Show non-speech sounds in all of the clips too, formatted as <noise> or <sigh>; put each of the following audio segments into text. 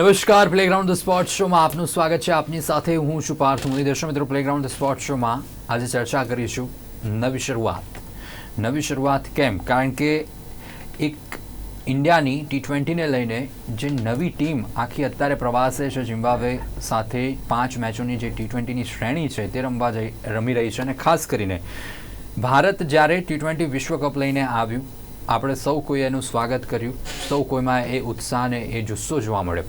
નમસ્કાર playground the sport શોમાં આપનું સ્વાગત છે. આપની સાથે હું છું પાર્થ મુનિ દર્શક મિત્રો પ્લેગ્રાઉન્ડ ધ સ્પોર્ટ શોમાં આજે ચર્ચા કરીશું નવી શરૂઆત. નવી શરૂઆત કેમ? કારણ કે એક ઇન્ડિયાની ટી ટ્વેન્ટીને લઈને જે નવી ટીમ આખી અત્યારે પ્રવાસે છે જિમ્બાબ્વે સાથે પાંચ મેચોની જે ટી ટ્વેન્ટીની શ્રેણી છે, તે રમવા જઈ, રમી રહી છે. અને ખાસ કરીને ભારત જ્યારે ટી ટ્વેન્ટી વિશ્વકપ લઈને આવ્યું આપણે સૌ કોઈ એનું સ્વાગત કર્યું. સૌ કોઈમાં એ ઉત્સાહને એ જુસ્સો જોવા મળ્યો.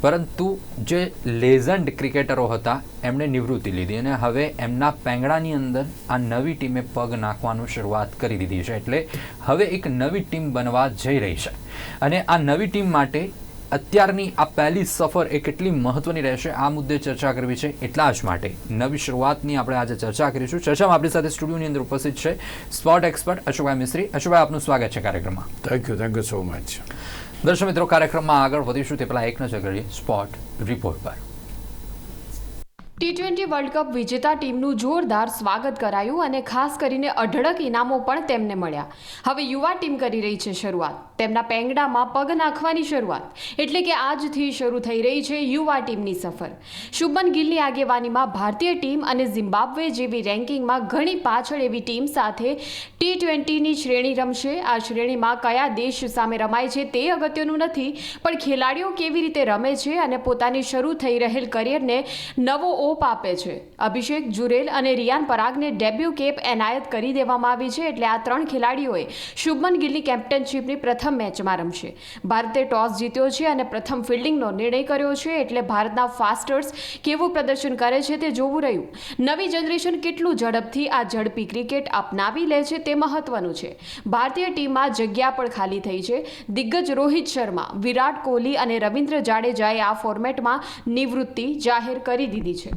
પરંતુ જે લેઝન્ડ ક્રિકેટરો હતા, એમણે નિવૃત્તિ લીધી અને હવે એમના પેંગડાની અંદર આ નવી ટીમે પગ નાખવાનું શરૂઆત કરી દીધી છે. એટલે હવે એક નવી ટીમ બનવા જઈ રહી છે. અને આ નવી ટીમ માટે અત્યારની આ પહેલી સફર એ કેટલી મહત્વની રહેશે? આ મુદ્દે ચર્ચા કરવી છે એટલા જ માટે નવી શરૂઆતની આપણે આજે ચર્ચા કરીશું. ચર્ચામાં આપણી સાથે સ્ટુડિયોની અંદર ઉપસ્થિત છે સ્પોટ એક્સપર્ટ અશોકભાઈ મિસ્ત્રી. અશોકભાઈ આપનું સ્વાગત છે કાર્યક્રમમાં. Thank you thank you so much દર્શક મિત્રો કાર્યક્રમમાં આગળ વધીશું. તે પહેલાં એક નજર કરીએ સ્પોટ રિપોર્ટ પર. ટી ટ્વેન્ટી વર્લ્ડ કપ વિજેતા ટીમનું જોરદાર સ્વાગત કરાયું અને ખાસ કરીને અઢળક ઇનામો પણ તેમને મળ્યા. હવે યુવા ટીમ કરી રહી છે શરૂઆત. તેમના પેંગડામાં પગ નાખવાની શરૂઆત, એટલે કે આજથી શરૂ થઈ રહી છે યુવા ટીમની સફર. શુભમન ગિલની આગેવાનીમાં ભારતીય ટીમ અને ઝિમ્બાબ્વે જેવી રેન્કિંગમાં ઘણી પાછળ એવી ટીમ સાથે ટી ટ્વેન્ટીની શ્રેણી રમશે. આ શ્રેણીમાં કયા દેશ સામે રમાય છે તે અગત્યનું નથી, પણ ખેલાડીઓ કેવી રીતે રમે છે અને પોતાની શરૂ થઈ રહેલ કરિયરને નવો ઓપ આપે છે. અભિષેક જુરેલ અને રિયાન પરાગને ડેબ્યુ કેપ એનાયત કરી દેવામાં આવી છે, એટલે આ ત્રણ ખેલાડીઓએ શુભમન ગિલની કેપ્ટનશીપની પ્રથમ મેચમાં રમશે ભારતે ટોસ જીત્યો છે અને પ્રથમ ફિલ્ડિંગનો નિર્ણય કર્યો છે એટલે ભારતના ફાસ્ટર્સ કેવું પ્રદર્શન કરે છે તે જોવું રહ્યું. નવી જનરેશન કેટલું ઝડપથી આ ઝડપી ક્રિકેટ અપનાવી લે છે તે મહત્વનું છે. ભારતીય ટીમમાં જગ્યા પણ ખાલી થઈ છે. દિગ્ગજ રોહિત શર્મા, વિરાટ કોહલી અને રવિન્દ્ર જાડેજાએ આ ફોર્મેટમાં નિવૃત્તિ જાહેર કરી દીધી છે.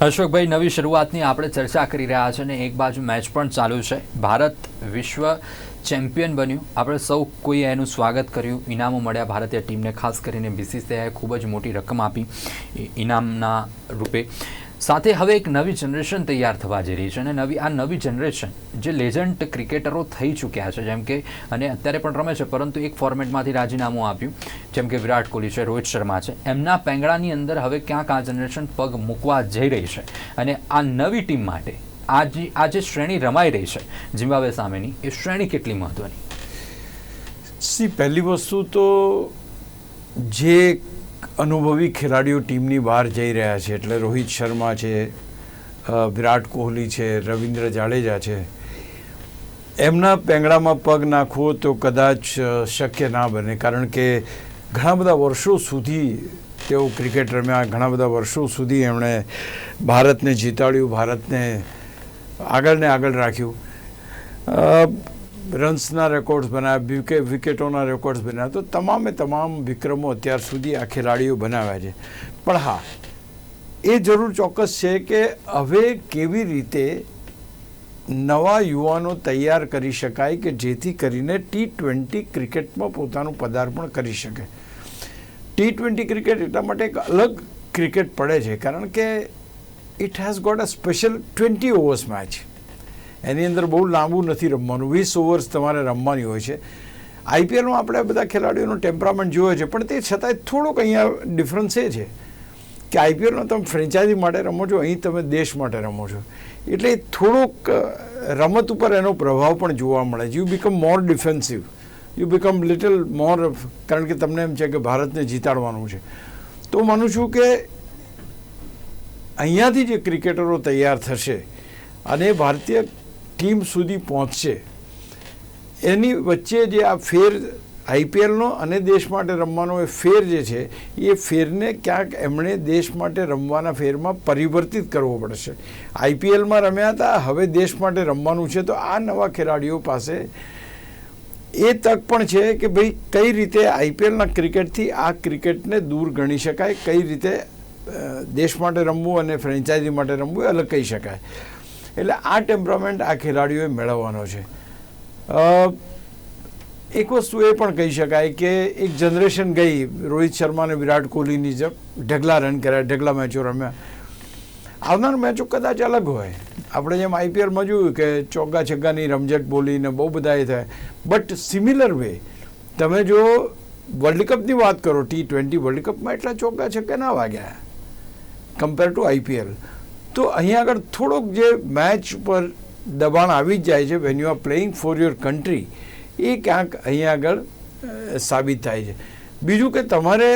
અશોકભાઈ, નવી શરૂઆતની આપણે ચર્ચા કરી રહ્યા છે અને એક બાજુ મેચ પણ ચાલુ છે. ભારત વિશ્વ ચેમ્પિયન બન્યું. આપણે સૌ કોઈએ એનું સ્વાગત કર્યું. ઇનામો મળ્યા ભારતીય ટીમને. ખાસ કરીને બીસીસીઆઈએ ખૂબ જ મોટી રકમ આપી. ઇનામના રૂપે. સાથે હવે એક નવી જનરેશન તૈયાર થવા જઈ રહી છે અને નવી આ નવી જનરેશન જે લેજન્ડ ક્રિકેટરો થઈ ચૂક્યા છે, જેમ કે અને અત્યારે પણ રમે છે, પરંતુ એક ફોર્મેટમાંથી રાજીનામું આપ્યું, જેમ કે વિરાટ કોહલી છે, રોહિત શર્મા છે. એમના પેંગડાની અંદર હવે ક્યાંક આ જનરેશન પગ મૂકવા જઈ રહી છે. અને આ નવી ટીમ માટે આ જે આ જે શ્રેણી રમાઈ રહી છે. ઝિમ્બાબ્વે સામેની એ શ્રેણી કેટલી મહત્વની? સી, પહેલી વસ્તુ તો જે અનુભવી ખેલાડીઓ ટીમની બહાર જઈ રહ્યા છે. એટલે રોહિત શર્મા છે વિરાટ કોહલી છે, રવિન્દ્ર જાડેજા છે. એમના પેંગડામાં પગ નાખવો તો કદાચ શક્ય ના બને. કારણ કે ઘણા બધા વર્ષો સુધી તેઓ ક્રિકેટ રમ્યા, ઘણા બધા વર્ષો સુધી એમણે ભારતને જીતાડ્યું, ભારતને આગળ ને આગળ રાખ્યું. રન્સના રેકોર્ડ્સ બનાવ્યા, વિકે વિકેટોના રેકોર્ડ્સ બનાવ્યા. તો તમામે તમામ વિક્રમો અત્યાર સુધી આ ખેલાડીઓ બનાવ્યા છે. પણ હા, એ જરૂર ચોક્કસ છે કે હવે કેવી રીતે નવા યુવાનો તૈયાર કરી શકાય કે જેથી કરીને ટી ટ્વેન્ટી ક્રિકેટમાં પોતાનું પદાર્પણ કરી શકે. ટી ટ્વેન્ટી ક્રિકેટ એટલા માટે એક અલગ ક્રિકેટ પડે છે, કારણ કે it has got a special twenty overs match એની અંદર બહુ લાંબુ નથી રમવાનું. વીસ ઓવર્સ તમારે રમવાની હોય છે. આઈપીએલમાં આપણે બધા ખેલાડીઓનો ટેમ્પરામેન્ટ જોયો છે, પણ તે છતાંય થોડોક અહીંયા ડિફરન્સ એ છે કે આઈપીએલમાં તમે ફ્રેન્ચાઇઝી માટે રમો છો, અહીં તમે દેશ માટે રમો છો. એટલે થોડોક રમત ઉપર એનો પ્રભાવ પણ જોવા મળે છે. You become more defensive you become little more કારણ કે તમને એમ છે કે ભારતને જીતાડવાનું છે. તો માનું છું કે અહીંયાથી જે ક્રિકેટરો તૈયાર થશે અને ભારતીય ટીમ સુધી પહોંચશે. એની વચ્ચે જે આ ફેર આઈપીએલનો અને દેશ માટે રમવાનો એ ફેર જે છે, એ ફેરને ક્યાંક એમણે દેશ માટે રમવાના ફેરમાં પરિવર્તિત કરવો પડશે. આઈપીએલમાં રમ્યા હતા, હવે દેશ માટે રમવાનું છે, તો આ નવા ખેલાડીઓ પાસે એ તક પણ છે કે ભાઈ કઈ રીતે આઈપીએલના ક્રિકેટથી આ ક્રિકેટને દૂર ગણી શકાય, કઈ રીતે દેશ માટે રમવું અને ફ્રેન્ચાઇઝી માટે રમવું એ અલગ કહી શકાય. એટલે આ ટેમ્પરામેન્ટ આ ખેલાડીઓએ મેળવવાનો છે. એક વસ્તુ એ પણ કહી શકાય કે એક જનરેશન ગઈ, રોહિત શર્મા અને વિરાટ કોહલીની જેમ ઢગલા રન કર્યા, ઢગલા મેચો રમ્યા. આવનાર મેચો કદાચ અલગ હોય. આપણે જેમ આઈપીએલમાં જોયું કે ચોગ્ગા છગ્ગાની રમઝટ બોલીને બહુ બધા એ થાય. બટ સિમિલર વે તમે જો વર્લ્ડ કપની વાત કરો ટી ટ્વેન્ટી વર્લ્ડ કપમાં એટલા ચોગ્ગા છગ્ગા ના વાગ્યા. કમ્પેર ટુ આઈપીએલ તો અહીંયા આગળ થોડોક જે મેચ પર દબાણ આવી જ જાય છે when you are playing for your country એ ક્યાંક અહીંયા આગળ સાબિત થાય છે. બીજું કે તમારે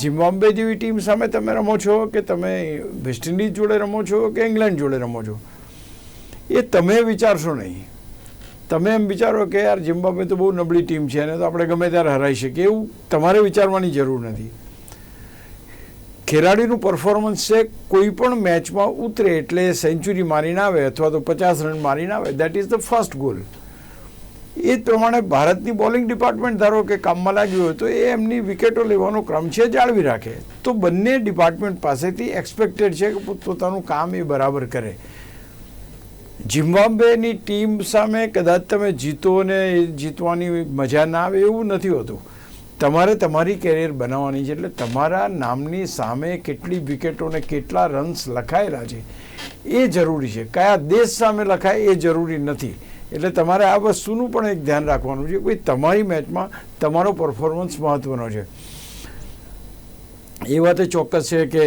ઝિમ્બાબ્વે જેવી ટીમ સામે તમે રમો છો કે તમે વેસ્ટ ઇન્ડિઝ જોડે રમો છો કે ઇંગ્લેન્ડ જોડે રમો છો? એ તમે વિચારશો નહીં. તમે એમ વિચારો કે યાર ઝિમ્બાબ્વે તો બહુ નબળી ટીમ છે અને તો આપણે ગમે ત્યારે હરાઈ શકીએ. એવું તમારે વિચારવાની જરૂર નથી. ખેલાડીનું પરફોર્મન્સ છે, કોઈ પણ મેચમાં ઉતરે એટલે સેન્ચુરી મારીને આવે અથવા તો પચાસ રન મારીને આવે that is the first goal એ પ્રમાણે ભારતની બોલિંગ ડિપાર્ટમેન્ટ ધારો કે કામમાં લાગ્યું હોય તો એ એમની વિકેટો લેવાનો ક્રમ છે, જાળવી રાખે. તો બંને ડિપાર્ટમેન્ટ પાસેથી એક્સપેક્ટેડ છે કે પોતાનું કામ એ બરાબર કરે. ઝિમ્બાબ્વેની ટીમ સામે કદાચ તમે જીતો ને જીતવાની મજા ના આવે એવું નથી હોતું. તમારે તમારી કેરિયર બનાવવાની છે એટલે તમારા નામની સામે કેટલી વિકેટો ને કેટલા રન્સ લખાયેલા છે એ જરૂરી છે. કયા દેશ સામે લખાય એ જરૂરી નથી. એટલે તમારે આ વસ્તુનું પણ એક ધ્યાન રાખવાનું છે ભાઈ તમારી મેચમાં તમારો પરફોર્મન્સ મહત્વનો છે. એ વાત ચોક્કસ છે કે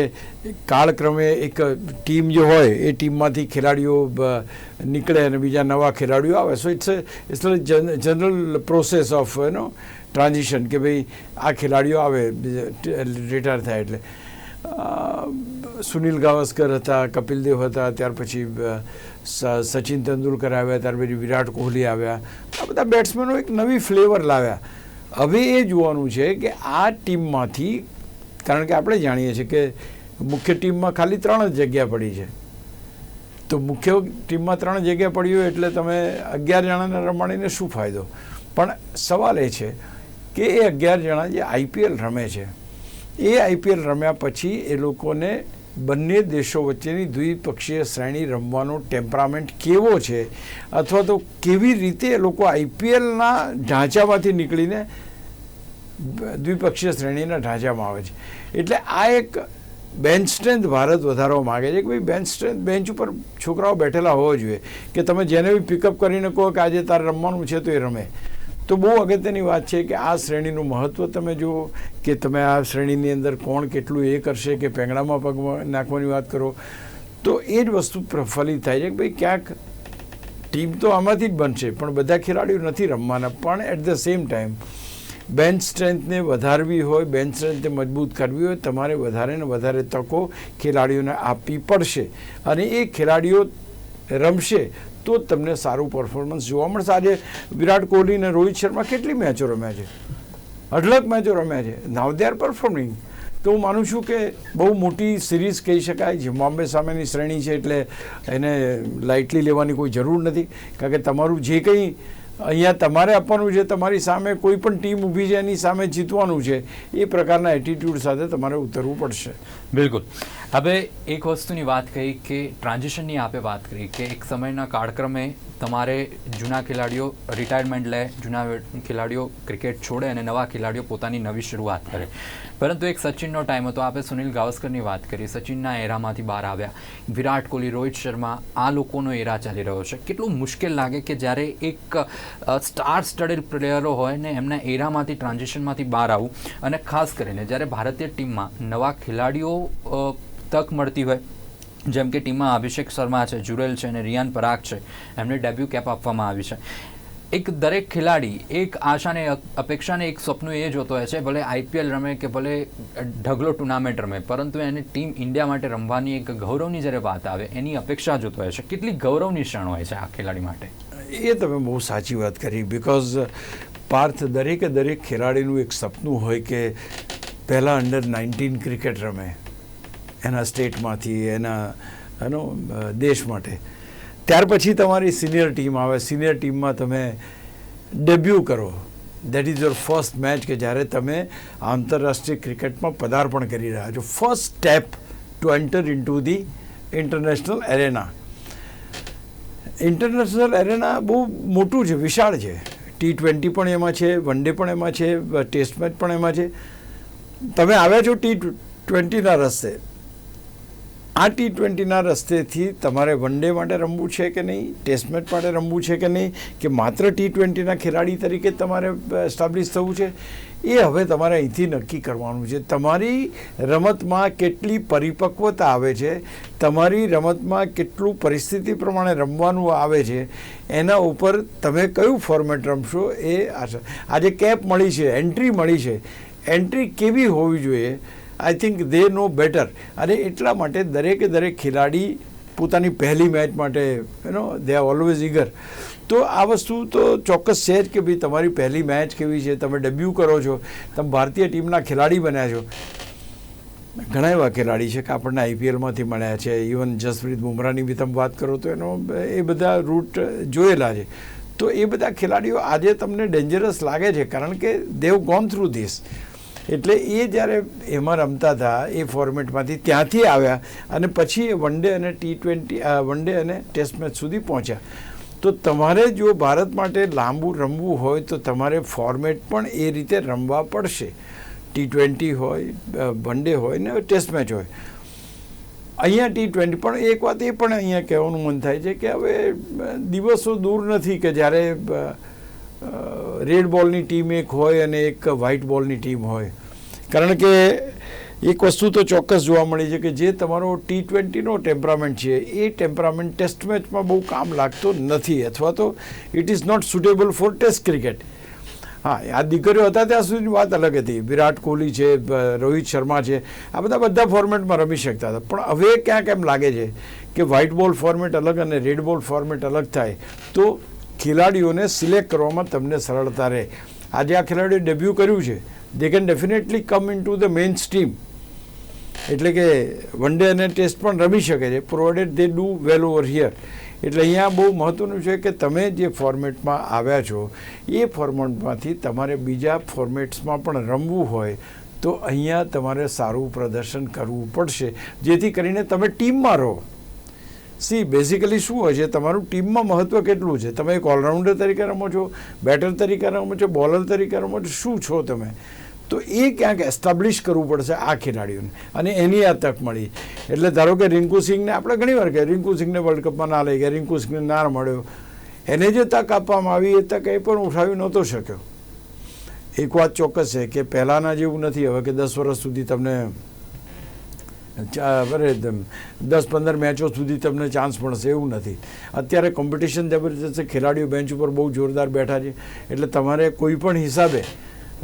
કાળક્રમે એક ટીમ જે હોય એ ટીમમાંથી ખેલાડીઓ નીકળે અને બીજા નવા ખેલાડીઓ આવે. So it's it's general process of no transition કે ભાઈ આ ખેલાડીઓ આવે રિટાયર થાય એટલે. સુનિલ ગાવસ્કર હતા, કપિલ દેવ હતા, ત્યાર પછી સચિન તેંડુલકર આવ્યા, ત્યાર પછી વિરાટ કોહલી આવ્યા. આ બધા બેટ્સમેનો એક નવી ફ્લેવર લાવ્યા. હવે એ જોવાનું છે કે આ ટીમમાંથી, કારણ કે આપણે જાણીએ છીએ કે મુખ્ય ટીમમાં ખાલી ત્રણ જ જગ્યા પડી છે. તો મુખ્ય ટીમમાં ત્રણ જગ્યા પડી હોય એટલે તમે અગિયાર જણાને રમાડીને શું ફાયદો? પણ સવાલ એ છે કે એ અગિયાર જણા જે આઈપીએલ રમે છે, એ આઈપીએલ રમ્યા પછી એ લોકોને બંને દેશો વચ્ચેની દ્વિપક્ષીય શ્રેણી રમવાનો ટેમ્પરામેન્ટ કેવો છે, અથવા તો કેવી રીતે એ લોકો આઈપીએલના ઢાંચામાંથી નીકળીને દ્વિપક્ષીય શ્રેણીના ઢાંચામાં આવે છે. એટલે આ એક બેન્ચ સ્ટ્રેન્થ ભારત વધારવા માગે છે કે ભાઈ બેન્ચ સ્ટ્રેન્થ બેન્ચ ઉપર છોકરાઓ બેઠેલા હોવા જોઈએ, કે તમે જેને બી પિકઅપ કરીને કહો કે આજે તારે રમવાનું છે તો એ રમે. તો બહુ અગત્યની વાત છે કે આ શ્રેણીનું મહત્ત્વ તમે જુઓ કે તમે આ શ્રેણીની અંદર કોણ કેટલું એ કરશે કે પેંગડામાં પગ નાખવાની વાત કરો. તો એ જ વસ્તુ પ્રફલિત થાય છે કે ભાઈ ક્યાંક ટીમ તો આમાંથી જ બનશે, પણ બધા ખેલાડીઓ નથી રમવાના. પણ at the same time bench સ્ટ્રેન્થને વધારવી હોય બેન્ચ સ્ટ્રેન્થને મજબૂત કરવી હોય, તમારે વધારે ને વધારે તકો ખેલાડીઓને આપવી પડશે. અને એ ખેલાડીઓ રમશે તો જ તમને સારું પરફોર્મન્સ જોવા મળશે. આજે વિરાટ કોહલી અને રોહિત શર્મા કેટલી મેચો રમ્યા છે? અઢળક મેચો રમ્યા છે. નાવ દે આર પરફોર્મિંગ તો હું માનું છું કે બહુ મોટી સિરીઝ કહી શકાય. ઝિમ્બાબ્વે સામેની શ્રેણી છે એટલે એને લાઇટલી લેવાની કોઈ જરૂર નથી. કારણ કે તમારું જે કંઈ અહીંયા તમારે આપવાનું છે, તમારી સામે કોઈ પણ ટીમ ઊભી છે, એની સામે જીતવાનું છે, એ પ્રકારના એટીટ્યૂડ સાથે તમારે ઉતરવું પડશે. બિલકુલ. હવે એક વસ્તુની વાત કહી કે ટ્રાન્ઝિશનની આપે વાત કરી કે એક સમયના કાળક્રમે તમારે જૂના ખેલાડીઓ રિટાયરમેન્ટ લે, જૂના ખેલાડીઓ ક્રિકેટ છોડે અને નવા ખેલાડીઓ પોતાની નવી શરૂઆત કરે. પરંતુ એક સચિનનો ટાઈમ હતો. આપણે સુનિલ ગાવસ્કરની વાત કરી. સચિનના એરામાંથી બહાર આવ્યા. વિરાટ કોહલી, રોહિત શર્મા, આ લોકોનો એરા ચાલી રહ્યો છે. કેટલું મુશ્કેલ લાગે કે જ્યારે એક સ્ટાર સ્ટડેડ પ્લેયરો હોય ને એમના એરામાંથી ટ્રાન્ઝિશનમાંથી બહાર આવવું અને ખાસ કરીને જ્યારે ભારતીય ટીમમાં નવા ખેલાડીઓ તક મળતી હોય. જેમ કે ટીમમાં અભિષેક શર્મા છે, જુરેલ છે અને રિયાન પરાગ છે. એમને ડેબ્યુ કેપ આપવામાં આવી છે. એક દરેક ખેલાડી એક આશાને, અપેક્ષાને, એક સપનું એ જોતો હોય છે, ભલે આઈપીએલ રમે કે ભલે ઢગલો ટુર્નામેન્ટ રમે, પરંતુ એને ટીમ ઇન્ડિયા માટે રમવાની એક ગૌરવની જ્યારે વાત આવે, એની અપેક્ષા જોતો હોય છે. કેટલી ગૌરવની ક્ષણ હોય છે આ ખેલાડી માટે? એ તમે બહુ સાચી વાત કરી બિકોઝ પાર્થ દરેકે દરેક ખેલાડીનું એક સપનું હોય કે પહેલાં અંડર નાઇન્ટીન ક્રિકેટ રમે. એના સ્ટેટમાંથી, એના, એનો દેશ માટે. ત્યાર પછી તમારી સિનિયર ટીમ આવે. સિનિયર ટીમમાં તમે ડેબ્યુ કરો. That is your first match કે જ્યારે તમે આંતરરાષ્ટ્રીય ક્રિકેટમાં પદાર્પણ કરી રહ્યા છો. First step to enter into the international arena international arena બહુ મોટું છે, વિશાળ છે. ટી ટ્વેન્ટી પણ એમાં છે વન ડે પણ એમાં છે ટેસ્ટ મેચ પણ એમાં છે. તમે આવ્યા છો ટી ટ્વેન્ટીના રસ્તે. આ ટી ટ્વેન્ટીના રસ્તેથી તમારે વન ડે માટે રમવું છે કે નહીં? ટેસ્ટ મેચ માટે રમવું છે કે નહીં? કે માત્ર ટી ટ્વેન્ટીના ખેલાડી તરીકે તમારે એસ્ટાબ્લિશ થવું છે? એ હવે તમારે અહીંથી નક્કી કરવાનું છે. તમારી રમતમાં કેટલી પરિપક્વતા આવે છે? તમારી રમતમાં કેટલું પરિસ્થિતિ પ્રમાણે રમવાનું આવે છે? એના ઉપર તમે કયું ફોર્મેટ રમશો એ આજે કેપ મળી છે એન્ટ્રી મળી છે. એન્ટ્રી કેવી હોવી જોઈએ? I think they no better અને એટલા માટે દરેકે દરેક ખેલાડી પોતાની પહેલી મેચ માટે you know they are always eager તો આ વસ્તુ તો ચોક્કસ છે જ કે ભાઈ તમારી પહેલી મેચ કેવી છે, તમે ડેબ્યુ કરો છો, તમે ભારતીય ટીમના ખેલાડી બન્યા છો. ઘણા એવા ખેલાડી છે કે આપણને આઈપીએલમાંથી મળ્યા છે ઇવન જસપ્રીત બુમરાની બી તમે વાત કરો તો એનો, એ બધા રૂટ જોયેલા છે. તો એ બધા ખેલાડીઓ આજે તમને ડેન્જરસ લાગે છે, કારણ કે દેવ ગોન થ્રુ ધીસ એટલે એ જ્યારે એમાં રમતા હતા, એ ફોર્મેટમાંથી ત્યાંથી આવ્યા અને પછી એ વન ડે અને ટી ટ્વેન્ટી વન ડે અને ટેસ્ટ મેચ સુધી પહોંચ્યા. તો તમારે જો ભારત માટે લાંબુ રમવું હોય, તો તમારે ફોર્મેટ પણ એ રીતે રમવા પડશે. ટી ટ્વેન્ટી હોય વન ડે હોય ને ટેસ્ટ મેચ હોય. અહીંયા ટી ટ્વેન્ટી પણ એક વાત એ પણ અહીંયા કહેવાનું મન થાય છે કે હવે દિવસો દૂર નથી કે જ્યારે રેડ બોલની ટીમ એક હોય અને એક વ્હાઇટ બોલની ટીમ હોય. કારણ કે એક વસ્તુ તો ચોક્કસ જોવા મળી છે કે જે તમારો ટી ટ્વેન્ટીનો ટેમ્પરામેન્ટ છે, એ ટેમ્પરામેન્ટ ટેસ્ટ મેચમાં બહુ કામ લાગતો નથી અથવા તો it is not suitable for test cricket હા, આ દીકરીઓ હતા ત્યાં સુધીની વાત અલગ હતી. વિરાટ કોહલી છે રોહિત શર્મા છે, આ બધા બધા ફોર્મેટમાં રમી શકતા હતા. પણ હવે ક્યાંક એમ લાગે છે કે વ્હાઇટ બોલ ફોર્મેટ અલગ અને રેડ બોલ ફોર્મેટ અલગ થાય. તો ખેલાડીઓને સિલેક્ટ કરવામાં તમને સરળતા રહે. આજે આ ખેલાડીએ ડેબ્યુ કર્યું છે. They can definitely come into the mainstream એટલે કે વન ડે અને ટેસ્ટ પણ રમી શકે છે. Provided they do well over here એટલે અહીંયા બહુ મહત્ત્વનું છે કે તમે જે ફોર્મેટમાં આવ્યા છો, એ ફોર્મેટમાંથી તમારે બીજા ફોર્મેટ્સમાં પણ રમવું હોય, તો અહીંયા તમારે સારું પ્રદર્શન કરવું પડશે. જેથી કરીને તમે ટીમમાં રહો. સી બેઝિકલી શું હોય છે, તમારું ટીમમાં મહત્ત્વ કેટલું છે? તમે એક ઓલરાઉન્ડર તરીકે રમો છો બેટર તરીકે રમો છો બોલર તરીકે રમો છો, શું છો તમે? તો એ ક્યાંક એસ્ટાબ્લિશ કરવું પડશે આ ખેલાડીઓને. અને એની આ તક મળી. એટલે ધારો કે રિંકુ સિંહને આપણે ઘણી વાર કહે રિંકુ સિંહને વર્લ્ડ કપમાં ના લઈ ગયા, રિંકુ સિંહને ના મળ્યો. એને જે તક આપવામાં આવી, એ તક એ પણ ઉઠાવી નહોતો શક્યો. એક વાત ચોક્કસ છે કે પહેલાંના જેવું નથી, હવે કે દસ વર્ષ સુધી તમને અરે દસ પંદર મેચો સુધી તમને ચાન્સ મળશે, એવું નથી. અત્યારે કોમ્પિટિશન જબરજસ્ત ખેલાડીઓ બેન્ચ ઉપર બહુ જોરદાર બેઠા છે. એટલે તમારે કોઈ પણ હિસાબે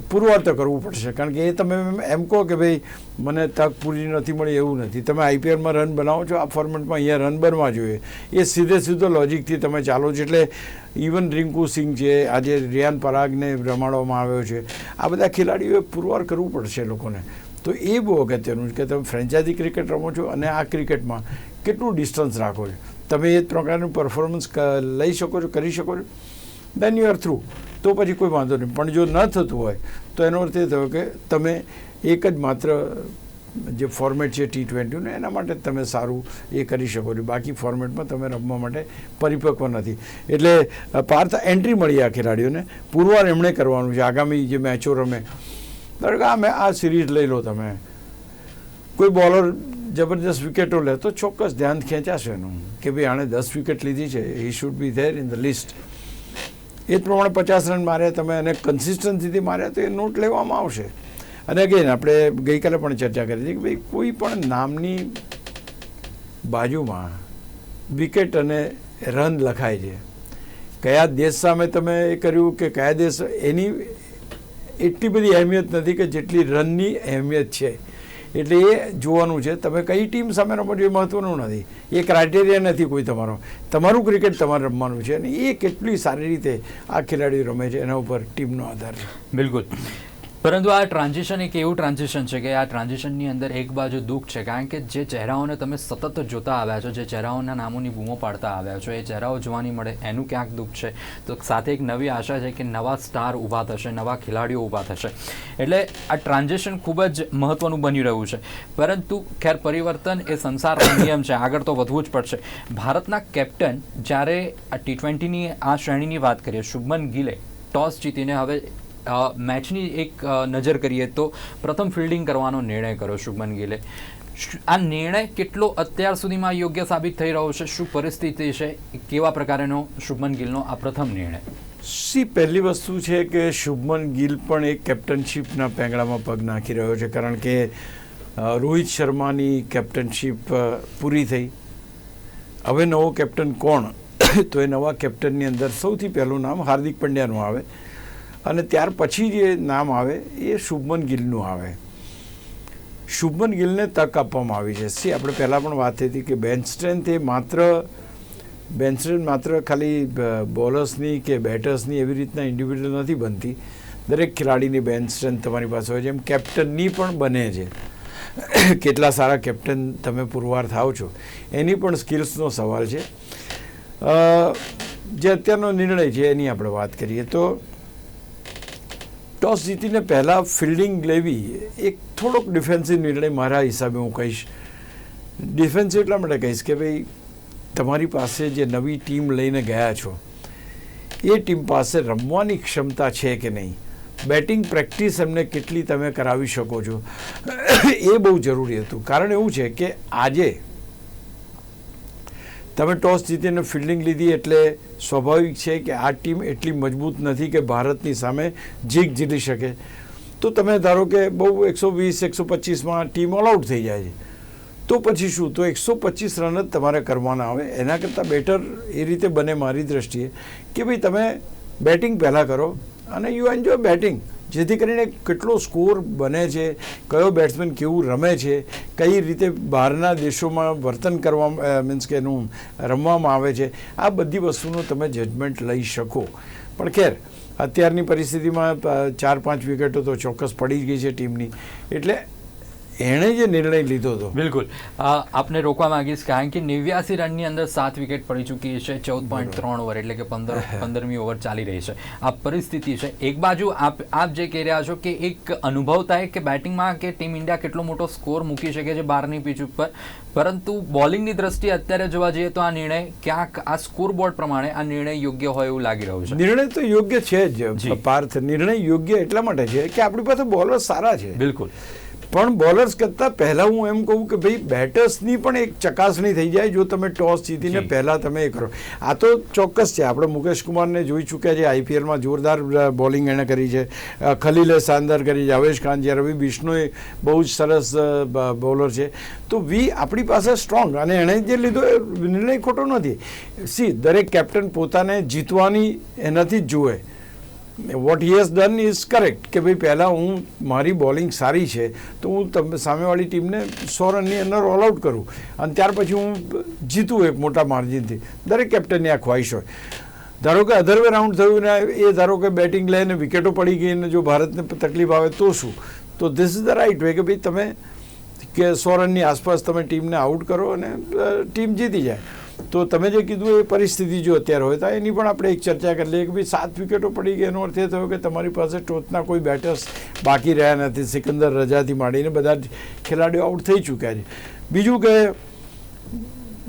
પુરવાર તો કરવું પડશે. કારણ કે એ તમે એમ કહો કે ભાઈ, મને તક પૂરી નથી મળી, એવું નથી. તમે આઈપીએલમાં રન બનાવો છો, આ ફોર્મેટમાં અહીંયા રન બનવા જોઈએ. એ સીધે સીધો લોજિકથી તમે ચાલો છો. એટલે ઇવન રિંકુ સિંહ છે, આજે રિયાન પરાગને રમાડવામાં આવ્યો છે. આ બધા ખેલાડીઓએ પુરવાર કરવું પડશે લોકોને. તો એ બહુ અગત્યનું છે કે તમે ફ્રેન્ચાઇઝી ક્રિકેટ રમો છો અને આ ક્રિકેટમાં કેટલું ડિસ્ટન્સ રાખો છો? તમે એ પ્રકારનું પરફોર્મન્સ લઈ શકો છો, કરી શકો છો? દેન યુ આર થ્રુ તો પછી કોઈ વાંધો નહીં. પણ જો ન થતું હોય, તો એનો અર્થ એ થયો કે તમે એક જ માત્ર જે ફોર્મેટ છે ટી ટ્વેન્ટીનું એના માટે તમે સારું એ કરી શકો છો. બાકી ફોર્મેટમાં તમે રમવા માટે પરિપક્વ નથી. એટલે પાર્થ એન્ટ્રી મળી આ ખેલાડીઓને. પુરવાર એમણે કરવાનું છે. આગામી જે મેચો રમે ધારો કે આ મેં આ સિરીઝ લઈ લો તમે. કોઈ બોલર જબરદસ્ત વિકેટો લે તો ચોક્કસ ધ્યાન ખેંચાશે એનું, કે ભાઈ આણે દસ વિકેટ લીધી છે he should be there in the list એ જ પ્રમાણે પચાસ રન માર્યા તમે અને કન્સિસ્ટન્સીથી માર્યા તો એ નોટ લેવામાં આવશે. અને અગેન આપણે ગઈકાલે પણ ચર્ચા કરી હતી કે ભાઈ કોઈ પણ નામની બાજુમાં વિકેટ અને રન લખાય છે. કયા દેશ સામે તમે એ કર્યું કે કયા દેશ એની એટલી બધી અહેમિયત નથી કે જેટલી રનની અહેમિયત છે. એટલે એ જોવાનું છે. તમે કઈ ટીમ સામે રમો એ મહત્વનું નથી. એ ક્રાઇટેરિયા નથી કોઈ તમારો. તમારું ક્રિકેટ તમારે રમવાનું છે અને એ કેટલી સારી રીતે આ ખેલાડીઓ રમે છે એના ઉપર ટીમનો આધાર છે. બિલકુલ. પરંતુ આ ટ્રાન્ઝિશન એક એવું ટ્રાન્ઝિશન છે કે આ ટ્રાન્ઝિશનની અંદર એક બાજુ દુઃખ છે. કારણ કે જે ચહેરાઓને તમે સતત જોતા આવ્યા છો, જે ચહેરાઓના નામોની બૂમો પાડતા આવ્યા છો, એ ચહેરાઓ જોવાની મળે, એનું ક્યાંક દુઃખ છે. તો સાથે એક નવી આશા છે કે નવા સ્ટાર ઊભા થશે, નવા ખેલાડીઓ ઊભા થશે. એટલે આ ટ્રાન્ઝિશન ખૂબ જ મહત્વનું બની રહ્યું છે. પરંતુ ખેર પરિવર્તન એ સંસારનો નિયમ છે. આગળ તો વધવું જ પડશે. ભારતના કેપ્ટન જ્યારે આ ટી ટ્વેન્ટીની આ શ્રેણીની વાત કરીએ, શુભમન ગિલે ટોસ જીતીને હવે મેચની એક નજર કરીએ તો પ્રથમ ફિલ્ડિંગ કરવાનો નિર્ણય કર્યો શુભમન ગિલે. આ નિર્ણય કેટલો અત્યાર સુધીમાં યોગ્ય સાબિત થઈ રહ્યો છે? શું પરિસ્થિતિ છે? કેવા પ્રકારનો શુભમન ગિલનો આ પ્રથમ નિર્ણય? સી, પહેલી વસ્તુ છે કે શુભમન ગિલ પણ એક કેપ્ટનશીપના પેંગડામાં પગ નાખી રહ્યો છે, કારણ કે રોહિત શર્માની કેપ્ટનશીપ પૂરી થઈ. હવે નવો કેપ્ટન કોણ? <coughs> તો એ નવા કેપ્ટનની અંદર સૌથી પહેલું નામ હાર્દિક પંડ્યાનું આવે. અને ત્યાર પછી જે નામ આવે, એ શુભમન ગિલનું આવે. શુભમન ગિલને તક આપવામાં આવી છે. સી, આપણે પહેલાં પણ વાત હતી કે બેન્ચ સ્ટ્રેન્થ એ માત્ર બેન્ચ માત્ર ખાલી બોલર્સની કે બેટર્સની એવી રીતના ઇન્ડિવિજ્યુઅલ નથી બનતી. દરેક ખેલાડીની બેન્ચ તમારી પાસે હોય છે. એમ કેપ્ટનની પણ બને છે. કેટલા સારા કેપ્ટન તમે પુરવાર થાવ છો. એની પણ સ્કિલ્સનો સવાલ છે. જે અત્યારનો નિર્ણય છે, એની આપણે વાત કરીએ તો ટોસ જીતીને પહેલાં ફિલ્ડિંગ લેવી, એક થોડોક ડિફેન્સિવ નિર્ણય મારા હિસાબે હું કહીશ. ડિફેન્સિવ એટલા માટે કહીશ કે ભાઈ, તમારી પાસે જે નવી ટીમ લઈને ગયા છો, એ ટીમ પાસે રમવાની ક્ષમતા છે કે નહીં? બેટિંગ પ્રેક્ટિસ એમને કેટલી તમે કરાવી શકો છો? એ બહુ જરૂરી હતું. કારણ એવું છે કે આજે તમે ટોસ જીતીને ફિલ્ડિંગ લીધી એટલે સ્વાભાવિક છે કે આ ટીમ એટલી મજબૂત નથી કે ભારતની સામે જીત જીતી શકે. તો તમે ધારો કે બહુ એકસો વીસ, એકસો પચીસમાં ટીમ ઓલઆઉટ થઈ જાય છે. તો પછી શું? તો એકસો પચીસ રન જ તમારે કરવાના આવે. એના કરતાં બેટર એ રીતે બને મારી દ્રષ્ટિએ કે ભાઈ તમે બેટિંગ પહેલાં કરો અને યુ એન્જોય બેટિંગ જેથી કરીને કેટલો સ્કોર બને છે, કયો બેટ્સમેન કેવું રમે છે, કઈ રીતે બહારના દેશોમાં વર્તન કરવામાં મીન્સ કે એનું રમવામાં આવે છે, આ બધી વસ્તુનું તમે જજમેન્ટ લઈ શકો. પણ ખેર, અત્યારની પરિસ્થિતિમાં ચાર પાંચ વિકેટો તો ચોક્કસ પડી ગઈ છે ટીમની. એટલે એણે જે નિર્ણય લીધો હતો. બિલકુલ. આપને રોકવા માંગીશ કારણ કે નેવ્યાસી રનની અંદર સાત વિકેટ પડી ચૂકી છે ચૌદ પોઈન્ટ ત્રણ ઓવર એટલે કે પંદર <laughs> પંદરમી ઓવર ચાલી રહી છે. આ પરિસ્થિતિ છે. એક બાજુ આપ આપ જે કહી રહ્યા છો કે એક અનુભવ થાય કે બેટિંગમાં કે ટીમ ઇન્ડિયા કેટલો મોટો સ્કોર મૂકી શકે છે બહારની પીચ ઉપર. પરંતુ બોલિંગની દ્રષ્ટિએ અત્યારે જોવા જઈએ તો આ નિર્ણય ક્યાંક આ સ્કોર બોર્ડ પ્રમાણે આ નિર્ણય યોગ્ય હોય એવું લાગી રહ્યું છે. નિર્ણય તો યોગ્ય છે જ. પાર્થ નિર્ણય યોગ્ય એટલા માટે છે કે આપણી પાસે બોલર સારા છે. બિલકુલ. પણ બોલર્સ કરતાં પહેલાં હું એમ કહું કે ભાઈ બેટર્સની પણ એક ચકાસણી થઈ જાય જો તમે ટોસ જીતીને. પહેલાં તમે એ કરો. આ તો ચોક્કસ છે. આપણે મુકેશ કુમારને જોઈ ચૂક્યા છે. આઈપીએલમાં જોરદાર બોલિંગ એણે કરી છે. ખલીલે શાનદાર કરી છે. અવેશ ખાન છે રવિ બિશ્નોઈ બહુ જ સરસ બોલર છે. તો વી આપણી પાસે સ્ટ્રોંગ અને એણે જે લીધો એ નિર્ણય ખોટો નથી. સી દરેક કેપ્ટન પોતાને જીતવાની એનાથી જ જુએ. What he has done is correct કે ભાઈ, પહેલાં હું મારી બોલિંગ સારી છે, તો હું તમે, સામેવાળી ટીમને સો રનની અંદર ઓલ આઉટ કરું. અને ત્યાર પછી હું જીતું એક મોટા માર્જિનથી. દરેક કેપ્ટનની આ ખ્વાહિશ હોય. ધારો કે અધર વે રાઉન્ડ થયું ને, એ ધારો કે બેટિંગ લઈને વિકેટો પડી ગઈ ને જો ભારતને તકલીફ આવે તો શું? તો this is the right way કે ભાઈ, તમે કે સો રનની આસપાસ તમે ટીમને આઉટ કરો અને ટીમ જીતી જાય. તો તમે જે કીધું એ પરિસ્થિતિ જો અત્યારે હોય, તો એની પણ આપણે એક ચર્ચા કરી લઈએ કે ભાઈ સાત વિકેટો પડી ગઈ એનો અર્થ એ થયો કે તમારી પાસે ટોચના કોઈ બેટર્સ બાકી રહ્યા નથી. સિકંદર રજાથી માંડીને બધા જ ખેલાડીઓ આઉટ થઈ ચૂક્યા છે. બીજું કે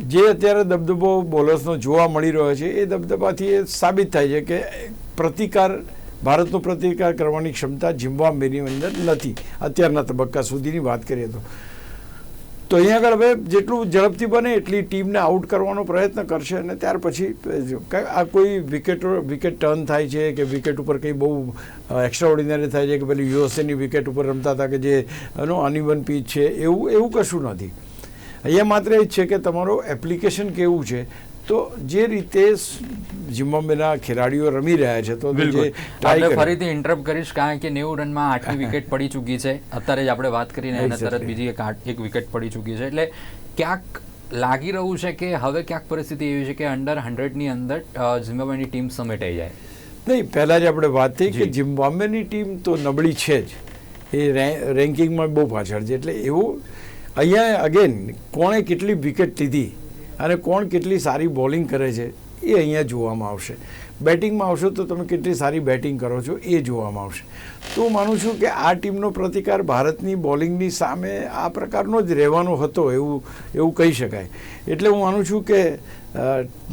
જે અત્યારે દબદબો બોલર્સનો જોવા મળી રહ્યો છે, એ દબદબાથી એ સાબિત થાય છે કે પ્રતિકાર, ભારતનો પ્રતિકાર કરવાની ક્ષમતા ઝિમ્બાબ્વેની અંદર નથી. અત્યારના તબક્કા સુધીની વાત કરીએ તો. તો અહીંયા આગળ હવે જેટલું ઝડપથી બને એટલી ટીમને આઉટ કરવાનો પ્રયત્ન કરશે અને ત્યાર પછી આ કોઈ વિકેટો, વિકેટ ટર્ન થાય છે કે વિકેટ ઉપર કંઈ બહુ એક્સ્ટ્રા ઓર્ડિનરી થાય છે કે પેલી યુએસએની વિકેટ ઉપર રમતા હતા કે જે એનો અનઇવન પીચ છે, એવું એવું કશું નથી. અહીંયા માત્ર એ જ છે કે તમારો એપ્લિકેશન કેવું છે તો જે રીતે ઝિમ્બાબ્વેના ખેલાડીઓ રમી રહ્યા છે તો આપણે ફરીથી ઇન્ટરપ્ટ કરીશ કારણ કે નેવું રનમાં આઠમી <laughs> વિકેટ પડી ચૂકી છે. અત્યારે જ આપણે વાત કરીને તરત બીજી એક એક વિકેટ પડી ચૂકી છે. એટલે ક્યાંક લાગી રહ્યું છે કે હવે ક્યાંક પરિસ્થિતિ એવી છે કે અંડર હંડ્રેડની અંદર અ, ટીમ સમેટાઈ જાય. નહીં પહેલાં જ આપણે વાત થઈ કે જી. ટીમ તો નબળી છે જ. એ રેન્કિંગમાં બહુ પાછળ છે. એટલે એવું અહીંયા અગેન કોણે કેટલી વિકેટ લીધી? અને કોણ કેટલી સારી બોલિંગ કરે છે એ અહીંયા જોવામાં આવશે. બેટિંગમાં આવશો તો તમે કેટલી સારી બેટિંગ કરો છો એ જોવામાં આવશે. તો માનું છું કે આ ટીમનો પ્રતિકાર ભારતની બોલિંગની સામે આ પ્રકારનો જ રહેવાનો હતો એવું એવું કહી શકાય. એટલે હું માનું છું કે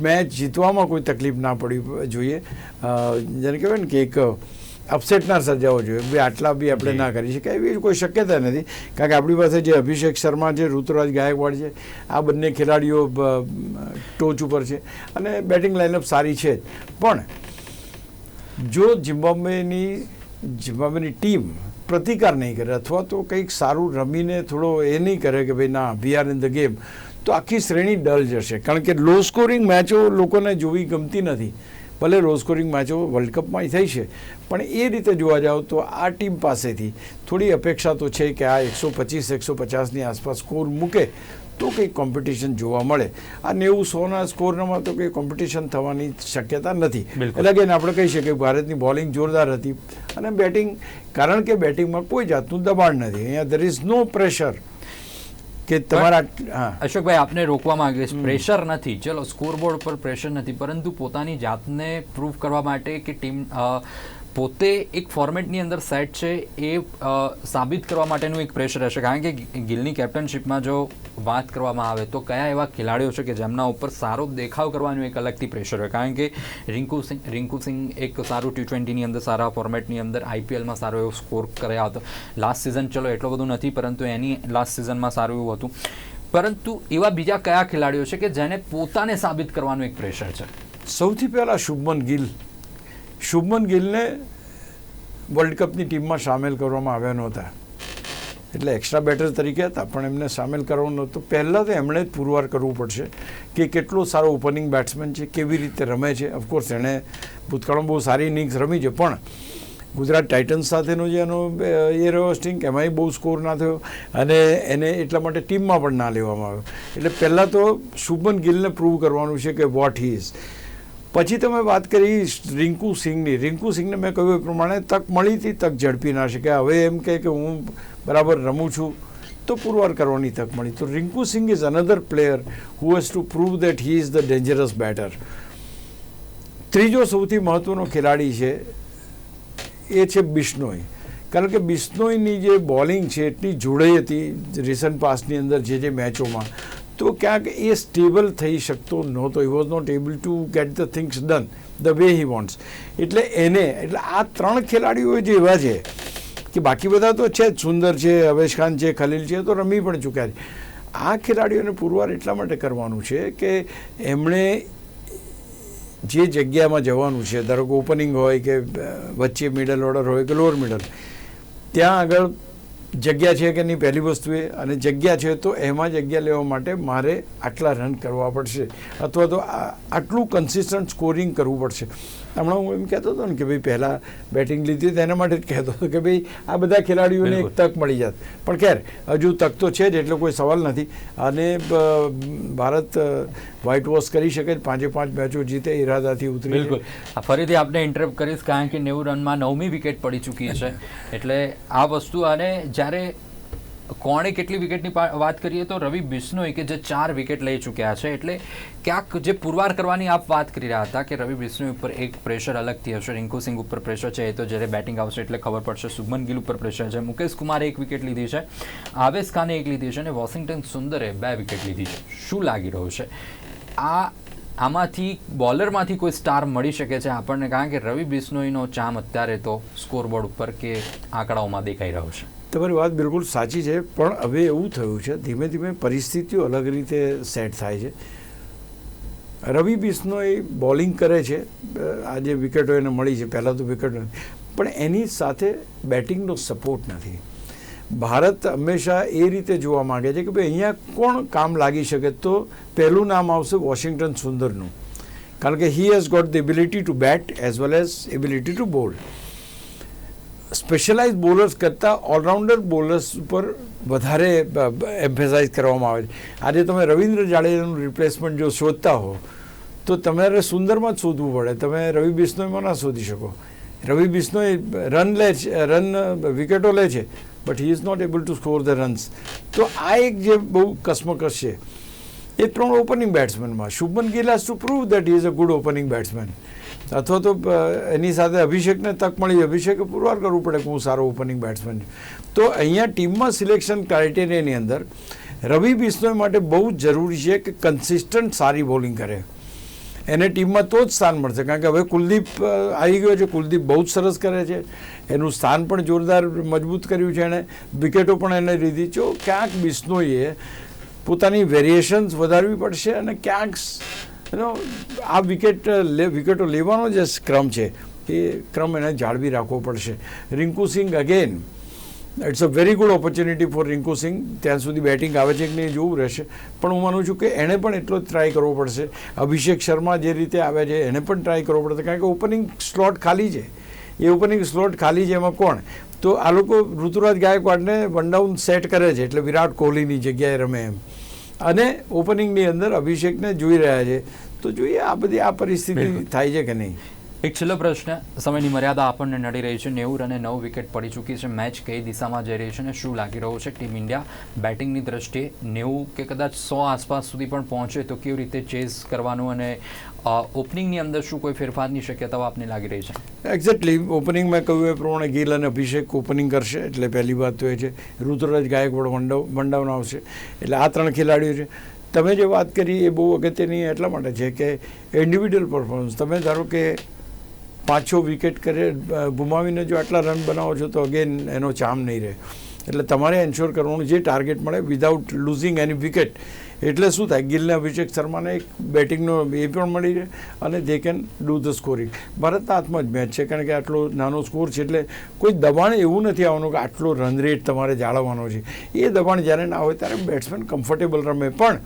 મેચ જીતવામાં કોઈ તકલીફ ના પડી જોઈએ. જેને કહેવાય ને કે એક અપસેટ ના સર્જાવો જોઈએ. આટલા બી આપણે ના કરી શકીએ એવી કોઈ શક્યતા નથી. કારણ કે આપણી પાસે જે અભિષેક શર્મા છે ઋતુરાજ ગાયકવાડ છે આ બંને ખેલાડીઓ ટોચ ઉપર છે. અને બેટિંગ લાઇનઅપ સારી છે જ. પણ જો ઝિમ્બાબ્વેની ઝિમ્બાબ્વેની ટીમ પ્રતિકાર નહીં કરે અથવા તો કંઈક સારું રમીને થોડો એ નહીં કરે કે ભાઈ ના we are in the game તો આખી શ્રેણી ડલ જશે. કારણ કે લો સ્કોરિંગ મેચો લોકોને જોવી ગમતી નથી. ભલે લો સ્કોરિંગ મેચો વર્લ્ડ કપમાં થઈ છે પણ એ રીતે જોવા જાઓ તો આ ટીમ પાસેથી થોડી અપેક્ષા તો છે કે આ એકસો પચીસ એકસો પચાસની આસપાસ સ્કોર મૂકે તો કંઈક કોમ્પિટિશન જોવા મળે. આ નેવું સોના સ્કોરમાં તો કંઈ કોમ્પિટિશન થવાની શક્યતા નથી. એટલે કે આપણે કહી શકીએ કે ભારતની બોલિંગ જોરદાર હતી અને બેટિંગ કારણ કે બેટિંગમાં કોઈ જાતનું દબાણ નથી. અહીંયા દેર ઇઝ નો પ્રેશર કે તમારા અશોકભાઈ આપને રોકવા માંગે છે પ્રેશર નથી. ચલો સ્કોરબોર્ડ પર પ્રેશર નથી પરંતુ પોતાની જાતને પ્રૂવ કરવા માટે કે ટીમ પોતે એક ફોર્મેટની અંદર સેટ છે એ સાબિત કરવા માટેનું એક પ્રેશર રહેશે. કારણ કે ગિલની કેપ્ટનશીપમાં જો વાત કરવામાં આવે તો કયા એવા ખેલાડીઓ છે કે જેમના ઉપર સારો દેખાવ કરવાનું એક અલગથી પ્રેશર હોય. કારણ કે રિંકુ સિંહ રિંકુ સિંહ એક સારું ટી ટ્વેન્ટીની અંદર, સારા ફોર્મેટની અંદર આઈપીએલમાં સારો એવો સ્કોર કર્યા હતો. લાસ્ટ સિઝન ચલો એટલો બધું નથી, પરંતુ એની લાસ્ટ સિઝનમાં સારું એવું હતું. પરંતુ એવા બીજા કયા ખેલાડીઓ છે કે જેને પોતાને સાબિત કરવાનું એક પ્રેશર છે? સૌથી પહેલાં શુભમન ગિલ શુભમન ગિલને વર્લ્ડ કપની ટીમમાં સામેલ કરવામાં આવ્યા નહોતા. એટલે એક્સ્ટ્રા બેટર તરીકે હતા, પણ એમને સામેલ કરવાનો તો પહેલાં તો એમણે જ પુરવાર કરવું પડશે કે કેટલો સારો ઓપનિંગ બેટ્સમેન છે, કેવી રીતે રમે છે. ઓફકોર્સ એણે ભૂતકાળમાં બહુ સારી ઇનિંગ્સ રમી છે, પણ ગુજરાત ટાઇટન્સ સાથેનો જે એનો એ રહ્યો સ્ટિંગ એમાંય બહુ સ્કોર ના થયો અને એને એટલા માટે ટીમમાં પણ ના લેવામાં આવ્યો. એટલે પહેલાં તો શુભમન ગિલને પ્રૂવ કરવાનું છે કે વોટ હી ઇઝ પછી તમે વાત કરી રિંકુ સિંહની. રિંકુ સિંહને મેં કહ્યું એ પ્રમાણે તક મળી હતી, તક ઝડપી ના શકે. હવે એમ કહે કે હું બરાબર રમું છું, તો પુરવાર કરવાની તક મળી. તો Rinku Singh is another player who has to prove that he is the dangerous batter ત્રીજો સૌથી મહત્ત્વનો ખેલાડી છે, એ છે બિશ્નોઈ. કારણ કે બિશ્નોઈની જે બોલિંગ છે, એટલી જોડાઈ હતી રિસન્ટ પાસની અંદર જે જે મેચોમાં તો ક્યાંક એ સ્ટેબલ થઈ શકતો નહોતો. He was not able to get the things done the way he wants એટલે એને, એટલે આ ત્રણ ખેલાડીઓ જે એવા છે, કે બાકી બધા તો છે જ, સુંદર છે અવેશ ખાન છે, ખલીલ છે તો રમી પણ ચૂક્યા છે. આ ખેલાડીઓને પુરવાર એટલા માટે કરવાનું છે કે એમણે જે જગ્યામાં જવાનું છે, ધારો કે ઓપનિંગ હોય કે વચ્ચે મિડલ ઓર્ડર હોય કે લોઅર મિડલ ત્યાં આગળ જગ્યા છે કે નહીં પહેલી વસ્તુ એ? અને જગ્યા છે તો એમાં જગ્યા લેવા માટે મારે આટલા રન કરવા પડશે. અથવા તો આટલું કન્સિસ્ટન્ટ સ્કોરિંગ કરવું પડશે. હમણાં હું એમ કહેતો હતો ને કે ભાઈ પહેલાં બેટિંગ લીધી તેના માટે જ કહેતો હતો કે ભાઈ આ બધા ખેલાડીઓને એક તક મળી જાત. પણ ખેર હજુ તક તો છે જ એટલો કોઈ સવાલ નથી. અને ભારત વ્હાઇટ વોશ કરી શકે જ પાંચે પાંચ મેચો જીતે ઈરાદાથી ઉતરી બિલકુલ. ફરીથી આપણે ઇન્ટરપ્ટ કરીશ કારણ કે નેવું રનમાં નવમી વિકેટ પડી ચૂકી છે. એટલે આ વસ્તુ અને જ્યારે કોણે કેટલી વિકેટની વાત કરીએ તો રવિ બિશ્નોઈ કે જે ચાર વિકેટ લઈ ચૂક્યા છે, એટલે ક્યાંક જે પુરવાર કરવાની આપ વાત કરી રહ્યા હતા કે રવિ બિશ્નોઈ ઉપર એક પ્રેશર અલગથી હશે, રિંકુ સિંઘ ઉપર પ્રેશર છે, એ તો જ્યારે બેટિંગ આવશે એટલે ખબર પડશે, શુભમન ગિલ ઉપર પ્રેશર છે, મુકેશ કુમારે એક વિકેટ લીધી છે, આવેશ ખાને એક લીધી છે અને વોશિંગ્ટન સુંદરે બે વિકેટ લીધી છે. શું લાગી રહ્યું છે? આ આમાંથી બોલરમાંથી કોઈ સ્ટાર મળી શકે છે? આપણને કારણ કે રવિ બિશ્નોઈનો ચામ અત્યારે તો સ્કોરબોર્ડ ઉપર કે આંકડાઓમાં દેખાઈ રહ્યો છે. તમારી વાત બિલકુલ સાચી છે, પણ હવે એવું થયું છે, ધીમે ધીમે પરિસ્થિતિઓ અલગ રીતે સેટ થાય છે. રવિ બિશ્નોઈ બોલિંગ કરે છે આજે વિકેટો એને મળી છે, પહેલાં તો વિકેટ નથી. પણ એની સાથે બેટિંગનો સપોર્ટ નથી. ભારત હંમેશા એ રીતે જોવા માગે છે કે ભાઈ અહીંયા કોણ કામ લાગી શકે તો પહેલું નામ આવશે વોશિંગ્ટન સુંદરનું. કારણ કે he has got the ability to bat as well as ability to bowl specialize bowlers કરતાં ઓલરાઉન્ડર બોલર્સ ઉપર વધારે એમ્ફેસાઇઝ કરવામાં આવે છે. આજે તમે રવિન્દ્ર જાડેજાનું રિપ્લેસમેન્ટ જો શોધતા હો, તો તમારે સુંદરમાં જ શોધવું પડે. તમે રવિ બિશ્નોઈમાં ના શોધી શકો. રવિ બિશ્નોઈ રન લે છે રન વિકેટો લે છે but he is not able to score the runs તો આ એક જે બહુ કસમકસ છે, એ ત્રણ opening બેટ્સમેનમાં Shubman Gill has to prove that is a good opening batsman અથવા તો એની સાથે અભિષેકને તક મળી અભિષેકે પુરવાર કરવું પડે કે હું સારો ઓપનિંગ બેટ્સમેન છું. તો અહીંયા ટીમમાં સિલેક્શન ક્રાઇટેરિયાની અંદર રવિ બિશ્નોઈ માટે બહુ જ જરૂરી છે કે કન્સિસ્ટન્ટ સારી બોલિંગ કરે. એને ટીમમાં તો જ સ્થાન મળશે. કારણ કે હવે કુલદીપ આવી ગયો છે. કુલદીપ બહુ જ સરસ કરે છે. એનું સ્થાન પણ જોરદાર મજબૂત કર્યું છે એણે. વિકેટો પણ એને લીધી. જો ક્યાંક બિશ્નોઈએ પોતાની વેરિએશન્સ વધારવી પડશે અને ક્યાંક યુ નો આ વિકેટ લે, વિકેટો લેવાનો જે ક્રમ છે એ ક્રમ એને જાળવી રાખવો પડશે. Rinku Singh again it's a very good opportunity for Rinku Singh ત્યાં સુધી બેટિંગ આવે છે કે નહીં જોવું રહેશે. પણ હું માનું છું કે એણે પણ એટલો જ ટ્રાય કરવો પડશે. અભિષેક શર્મા જે રીતે આવે છે, એને પણ ટ્રાય કરવો પડશે. કારણ કે ઓપનિંગ સ્લોટ ખાલી છે. એ ઓપનિંગ સ્લોટ ખાલી છે એમાં કોણ? તો આ લોકો ઋતુરાજ ગાયકવાડને વન ડાઉન સેટ કરે છે. એટલે વિરાટ કોહલીની જગ્યાએ રમે એમ. અને ઓપનિંગની અંદર અભિષેકને જોઈ રહ્યા છે. તો જોઈએ આ બધી આ પરિસ્થિતિ થાય છે કે નહીં? એક છેલ્લો પ્રશ્ન સમયની મર્યાદા આપણને નડી રહી છે. નેવું રને નવ વિકેટ પડી ચૂકી છે. મેચ કઈ દિશામાં જઈ રહી છે અને શું લાગી રહ્યું છે? ટીમ ઇન્ડિયા બેટિંગની દ્રષ્ટિએ નેવું કે કદાચ સો આસપાસ સુધી પણ પહોંચે તો કેવી રીતે ચેઝ કરવાનું અને ઓપનિંગની અંદર શું કોઈ ફેરફારની શક્યતાઓ આપને લાગી રહી છે? એક્ઝેક્ટલી ઓપનિંગ મેં કહ્યું એ પ્રમાણે ગિલ અને અભિષેક ઓપનિંગ કરશે. એટલે પહેલી વાત તો એ છે, રુદ્રરાજ ગાયકવાડ વનડાઉ વનડાઉન આવશે. એટલે આ ત્રણ ખેલાડીઓ છે. તમે જે વાત કરી એ બહુ અગત્યની એટલા માટે છે કે ઇન્ડિવિડ્યુઅલ પરફોર્મન્સ તમે ધારો કે પાંચ વિકેટ કરે ગુમાવીને જો આટલા રન બનાવો છો તો અગેન એનો ચામ નહીં રહે. એટલે તમારે એન્શ્યોર કરવાનું, જે ટાર્ગેટ મળે વિધાઉટ લૂઝિંગ એની વિકેટ એટલે શું થાય, ગિલને અભિષેક શર્માને એક બેટિંગનો એ પણ મળી રહે અને they can do the scoring ભારતના હાથમાં જ મેચ છે, કારણ કે આટલો નાનો સ્કોર છે, એટલે કોઈ દબાણ એવું નથી આવવાનું કે આટલો રન રેટ તમારે જાળવવાનો છે. એ દબાણ જ્યારે ના હોય ત્યારે બેટ્સમેન કમ્ફર્ટેબલ રમે. પણ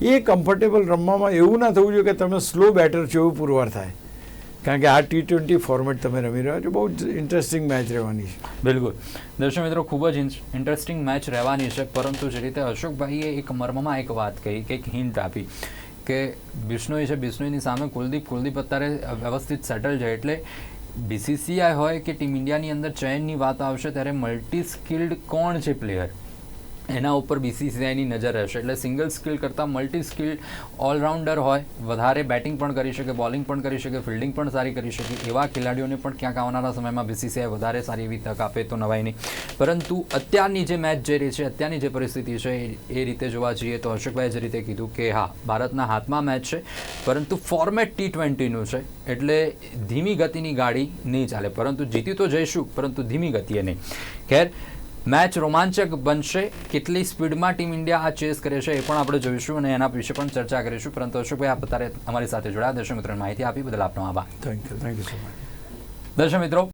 એ કમ્ફર્ટેબલ રમવામાં એવું ના થવું જોઈએ કે તમે સ્લો બેટર છો એવું પુરવાર થાય. કારણ કે આ ટી ટ્વેન્ટી ફોર્મેટ તમે રમી રહ્યા છો, બહુ જ ઇન્ટરેસ્ટિંગ મેચ રહેવાની છે. બિલકુલ. દર્શક મિત્રો, ખૂબ જ ઇન્ટરેસ્ટિંગ મેચ રહેવાની છે, પરંતુ જે રીતે અશોકભાઈએ એક મર્મમાં એક વાત કહી, કે એક હિન્ટ આપી, કે બિશ્નોઈ છે, બિશ્નોઈની સામે કુલદીપ કુલદીપ અત્યારે વ્યવસ્થિત સેટલ છે, એટલે બીસીસીઆઈ હોય કે ટીમ ઇન્ડિયાની અંદર ચયનની વાત આવશે, ત્યારે મલ્ટી સ્કિલ્ડ કોણ છે પ્લેયર એના ઉપર બીસીસીઆઈની નજર રહેશે. એટલે સિંગલ સ્કિલ કરતાં મલ્ટી સ્કિલ ઓલરાઉન્ડર હોય, વધારે બેટિંગ પણ કરી શકે બોલિંગ પણ કરી શકે ફિલ્ડિંગ પણ સારી કરી શકે, એવા ખેલાડીઓને પણ ક્યાંક આવનારા સમયમાં બીસીસીઆઈ વધારે સારી એવી તક આપે તો નવાઈ નહીં. પરંતુ અત્યારની જે મેચ જઈ રહી છે, અત્યારની જે પરિસ્થિતિ છે, એ- એ રીતે જોવા જઈએ તો અશોકભાઈ જે રીતે કીધું કે હા, ભારતના હાથમાં મેચ છે, પરંતુ ફોર્મેટ ટી ટ્વેન્ટીનું છે. એટલે ધીમી ગતિની ગાડી નહીં ચાલે. પરંતુ જીતી તો જઈશું, પરંતુ ધીમી ગતિએ નહીં. ખેર મેચ રોમાંચક બનશે. કેટલી સ્પીડમાં ટીમ ઇન્ડિયા આ ચેસ કરે છે એ પણ આપણે જોઈશું અને એના વિશે પણ ચર્ચા કરીશું. પરંતુ અશોકભાઈ આપ અત્યારે અમારી સાથે જોડાયા. દર્શક મિત્રોને માહિતી આપી બદલ આપનો આભાર. Thank you thank you so much દર્શક મિત્રો